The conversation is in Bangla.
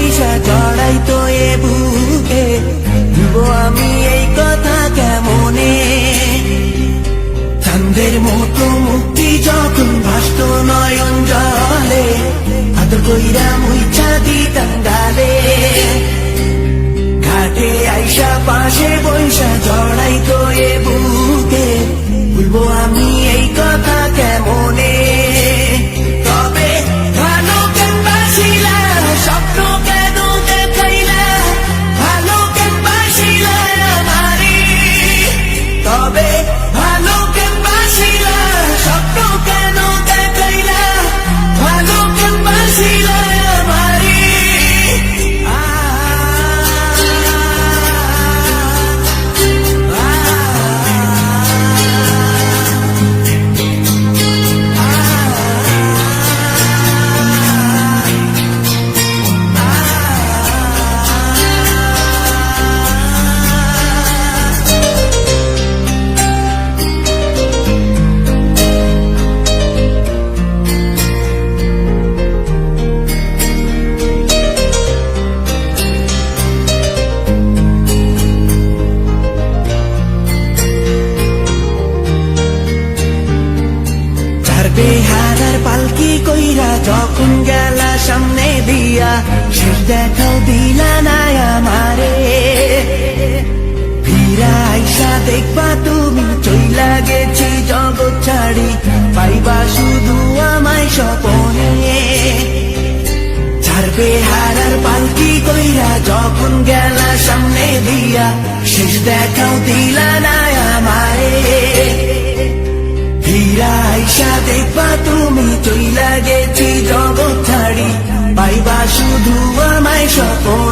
বৈশা জড়াই তো এ বুকে। আমি এই কথা কেমনে? চান্দের মতো মুক্তি যখন ভাস্ত নয়ন জলে, আদর কইরা মুইছা দিয়া শেষ দেখাও দিলা না আমারে ফিরা আইসা দেখবা তুমি চইলা গেছি জগৎ ছাড়ি পাইবা শুধু আমায় স্বপনে ছাড়বে হারার পালকি কইরা যখন গেলা সামনে দিয়া শেষ দেখাও দিলা না আমারে হীরা আইসা দেখবা তুমি চইলা শুধু আমায় স্বপন